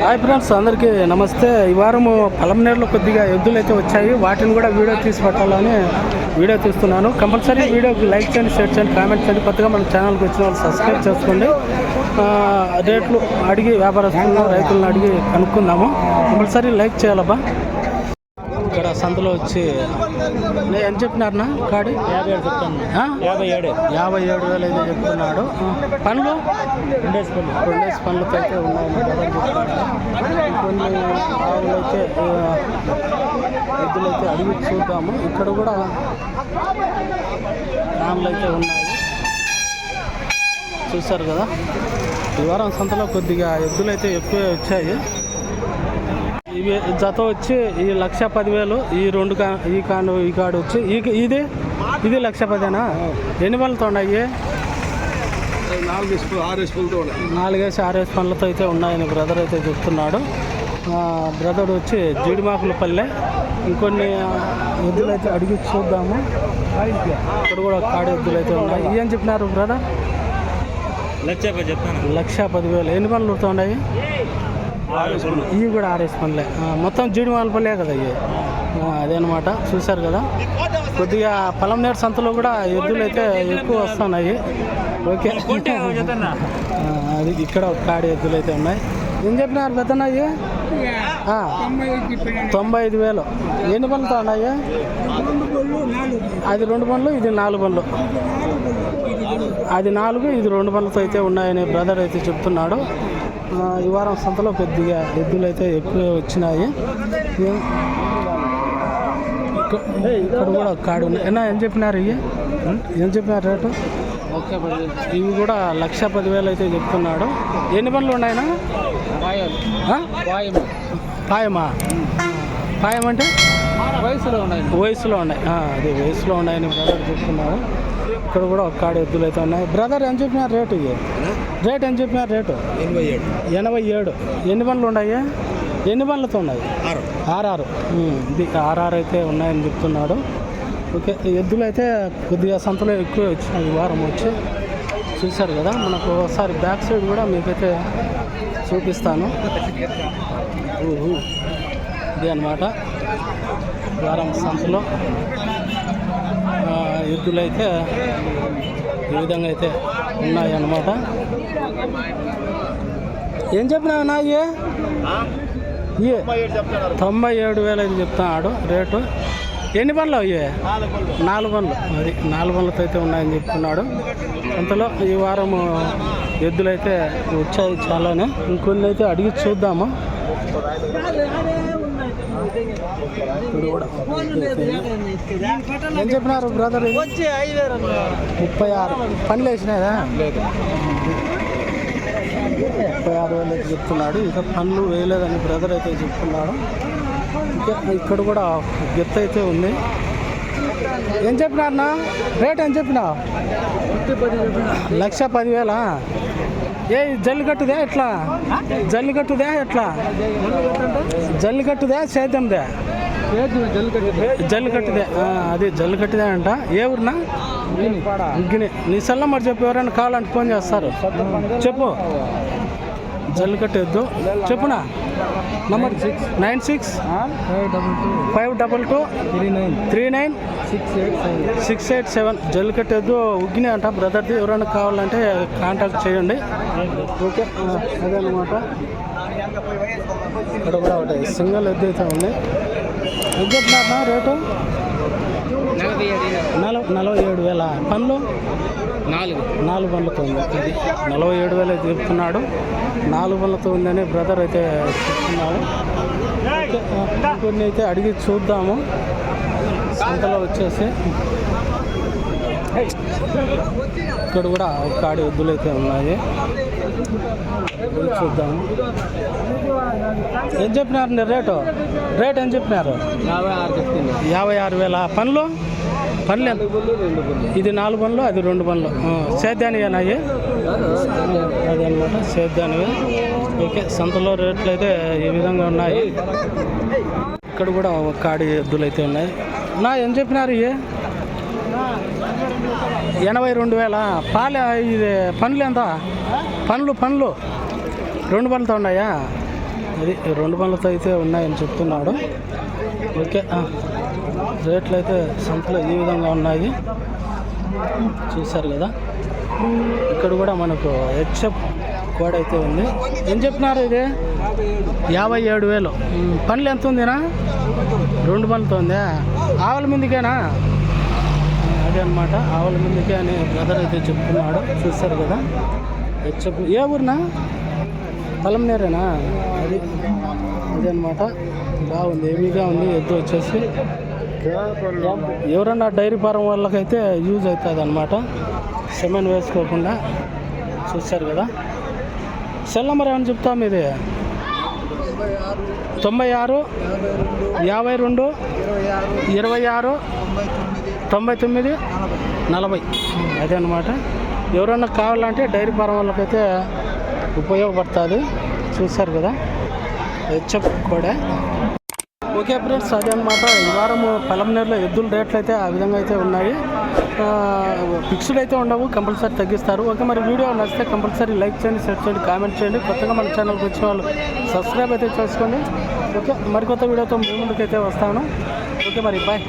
Hi friends అందరికీ నమస్తే. ఈ వారం పలమనేరులో కొద్దిగా ఎద్దులు అయితే వచ్చాయి. వాటిని కూడా వీడియో తీసి పెట్టాలని వీడియో తీస్తున్నాను. కంపల్సరీ వీడియోకి లైక్ చేయండి షేర్ చేయండి కామెంట్ చేయండి. కొత్తగా మన ఛానల్కి వచ్చిన వాళ్ళు సబ్స్క్రైబ్ చేసుకోండి. రేట్లు అడిగి వ్యాపారస్తులను రైతులను అడిగి కనుక్కుందాము. Compulsory like చేయాలబ్బా. సందులో వచ్చి ఎంత చెప్పినారనా కాడి యాభై ఏడు చెప్తాను? యాభై ఏడు యాభై ఏడు వేలు అయితే చెప్తున్నాడు పనులు రెండేసి పళ్ళు రెండేసి పనులతో అయితే ఉన్నాయి కొన్ని ఆవులు అయితే ఎద్దులు అయితే అడిగి చూద్దాము ఇక్కడ కూడా ఫ్యాన్లు అయితే ఉన్నాయి చూశారు కదా ఈ వారం సంతలో కొద్దిగా ఎద్దులు అయితే ఎక్కువే వచ్చాయి ఇవి జత వచ్చి ఈ లక్ష పదివేలు ఈ రెండు కా ఈ కాను ఈ కాడు వచ్చి ఈ ఇది ఇది లక్ష పదేనా? ఎన్ని పనులతో ఉన్నాయి. నాలుగేసి ఆరేసి పనులతో అయితే ఉన్నాయని బ్రదర్ అయితే చెప్తున్నాడు. ఆ, బ్రదర్ వచ్చి జీడిమాకుల పల్లె. ఇంకొన్ని ఎద్దులు అయితే అడిగి చూద్దాము. ఇక్కడ కూడా కాడి ఎద్దులు అయితే ఉన్నాయి. ఏం చెప్పినారు బ్రదర్? లక్ష యాభై చెప్తాను. లక్ష పదివేలు. ఎన్ని పనులు ఉన్నాయి ఇవి కూడా ఆరేసి పనులే మొత్తం జీడిమాకుల పల్లె కదా ఇవి. అదేనమాట చూశారు కదా. కొద్దిగా పొలం నేడు సంతలో కూడా ఎద్దులు అయితే ఎక్కువ వస్తున్నాయి. ఓకే. అది ఇక్కడ ఒక కాడి ఎద్దులు అయితే ఉన్నాయి. ఏం చెప్పినారు పెద్దనాయి తొంభై ఐదు వేలు. ఎన్ని పనులతో ఉన్నాయి అది రెండు పనులు ఇది నాలుగు పనులు అది నాలుగు ఇది రెండు పనులతో అయితే ఉన్నాయని బ్రదర్ అయితే చెప్తున్నాడు. ఈ వారం సంతలో కొద్దిగా ఎద్దులు అయితే ఎక్కువ వచ్చినాయి. ఇక్కడ కూడా కాడి ఉన్నాయి. ఏం చెప్పినారు ఇవి ఏం చెప్పినారు రేటు? ఇవి కూడా లక్ష పదివేలు అయితే చెప్తున్నాడు. ఎన్ని పనులు ఉన్నాయినా ఆ? పాయమా. పాయం అంటే వయసులో ఉన్నాయి. వయసులో ఉన్నాయి. అది వయసులో ఉన్నాయని బ్రదర్ చెప్తున్నారు. ఇక్కడ కూడా ఒక కాడ ఎద్దులు అయితే ఉన్నాయి. బ్రదర్ ఏం చెప్పినారు రేటు ఇవి? రేట్ ఏం చెప్పినారు రేటు? ఎనభై ఏడు. ఎనభై ఏడు. ఎన్ని పనులు ఉన్నాయి? ఎన్ని పనులతో ఉన్నాయి? ఆరు. ఆర్ఆర్ ఇది ఆర్ఆర్ అయితే ఉన్నాయని చెప్తున్నాడు. ఓకే ఎద్దులు అయితే కొద్దిగా సంతలో ఎక్కువ వచ్చినాయి. ఈ వారం వచ్చి చూశారు కదా మనకు ఒకసారి బ్యాక్ సైడ్ కూడా మీకైతే చూపిస్తాను. ఇది అనమాట వారం సంతలో. ఎద్దులు ఎద్దులైతే ఈ విధంగా అయితే ఉన్నాయి అన్నమాట ఏం చెప్పినావు నా ఏ ఏ తొంభై ఏడు వేలు అయితే చెప్తున్నాడు రేటు. ఎన్ని పనులు అయ్యే? నాలుగు పనులు అది నాలుగు పనులతో అయితే ఉన్నాయని చెప్తున్నాడు. అంతలో ఈ వారం ఎద్దులైతే వచ్చాయి చాలానే. ఇంకొన్ని అయితే అడిగి చూద్దాము. ఏం చెప్పినారు బ్రదర్ వచ్చి ఐదు ముప్పై ఆరు. పనులు వేసినాయా? ముప్పై ఆరు వేలు అయితే చెప్తున్నాడు. ఇంకా పనులు వేయలేదని బ్రదర్ అయితే చెప్తున్నాడు. ఇంకా ఇక్కడ కూడా గెత్త అయితే ఉంది. ఏం చెప్పినారన్నా రేట్ ఏం చెప్పినా. లక్ష పదివేలా? ఏ జల్లికట్టుదే ఎట్లా? జల్లికట్టుదే ఎట్లా? జల్లికట్టుదే సేద్యందే? జల్లికట్టుదే అది జల్లికట్టుదే అంట. ఏ ఊరినా? నీ సెల్ నెంబర్ చెప్పు ఎవరైనా కావాలంటే ఫోన్ చేస్తారు. చెప్పు. జల్లికట్టు ఎద్దు చెప్పునా? Number six nine six five double two. Three nine. Three nine. Six eight six eight seven. Jallikattu ఎద్దు ఉగ్గిని అంట. బ్రదర్ది ఎవరైనా కావాలంటే కాంటాక్ట్ చేయండి. ఓకే. అదనమాట ఇక్కడ కూడా ఒకటి. సింగిల్ ఎద్దు అయితే ఉంది రేటు? నలభై ఏడు నలభై ఏడు వేల పనులు నాలుగు. నాలుగు పనులతో ఉంది. ఇది నలభై ఏడు వేలు చెప్తున్నాడు. నాలుగు పనులతో ఉందని బ్రదర్ అయితే చెప్తున్నాడు. కొన్ని అయితే అడిగి చూద్దాము. సంతలో వచ్చేసి. ఇక్కడ కూడా ఒక కాడి ఎద్దులు అయితే ఉన్నాయి. చూద్దాము. ఏం చెప్పినారు రేటు? రేట్ ఏం చెప్పినారు? యాభై ఆరు యాభై ఆరు వేల పనులు పనులు ఇది నాలుగు పనులు అది రెండు పనులు సేద్యానివేనా అవి అదే అనమాట సేద్యానివి. ఓకే సంతలో రేట్లు అయితే ఈ విధంగా ఉన్నాయి. ఇక్కడ కూడా కాడి ఎద్దులు అయితే ఉన్నాయి. నా ఏం చెప్పినారు ఇవి ఎనభై రెండు వేల? పాల ఇది పనులు ఎంత? పనులు పనులు రెండు పనులతో ఉన్నాయా? అది రెండు పనులతో అయితే ఉన్నాయని చెప్తున్నాడు. ఓకే రేట్లు అయితే సంతలో ఈ విధంగా ఉన్నాయి. చూశారు కదా? ఇక్కడ కూడా మనకు హెచ్ఎఫ్ కోడ్ అయితే ఉంది. ఏం చెప్పినారు ఇది? యాభై ఏడు వేలు. పనులు ఎంత ఉందినా రెండు పనులతో ఉందా? ఆవుల మీదకేనా? అదే అనమాట ఆవుల ముందుకే అని బ్రదర్ అయితే చెప్తున్నాడు. చూస్తారు కదా? హెచ్ఎఫ్ ఏ ఊరినా? తలంనేరేనా అది అదే అనమాట బాగుంది. హెవీగా ఉంది? ఎద్దు వచ్చేసి. ఎవరన్నా డైరీ ఫారం వాళ్ళకైతే యూజ్ అవుతుంది అనమాట సెమెన్ వేసుకోకుండా చూస్తారు కదా. సెల్ నెంబర్ ఏమైనా చెప్తాం ఇది తొంభై ఆరు యాభై రెండు ఇరవై ఆరు తొంభై తొమ్మిది నలభై. అదే అనమాట ఎవరన్నా కావాలంటే డైరీ ఫారం వాళ్ళకైతే ఉపయోగపడుతుంది. చూస్తారు కదా. హెచ్ఎఫ్ కూడా ఓకే ఫ్రెండ్స్ అదే అనమాట ఈ వారం పలమనేరులో ఎద్దుల రేట్లు అయితే ఆ విధంగా అయితే ఉన్నాయి. ఫిక్స్డ్ అయితే ఉండవు కంపల్సరీ తగ్గిస్తారు. ఓకే మరి వీడియో నచ్చితే కంపల్సరీ లైక్ చేయండి షేర్ చేయండి కామెంట్ చేయండి. కొత్తగా మన ఛానల్కి వచ్చిన వాళ్ళు సబ్స్క్రైబ్ అయితే చేసుకోండి. ఓకే మరి కొత్త వీడియోతో మీ ముందుకైతే వస్తాను. ఓకే మరి బాయ్.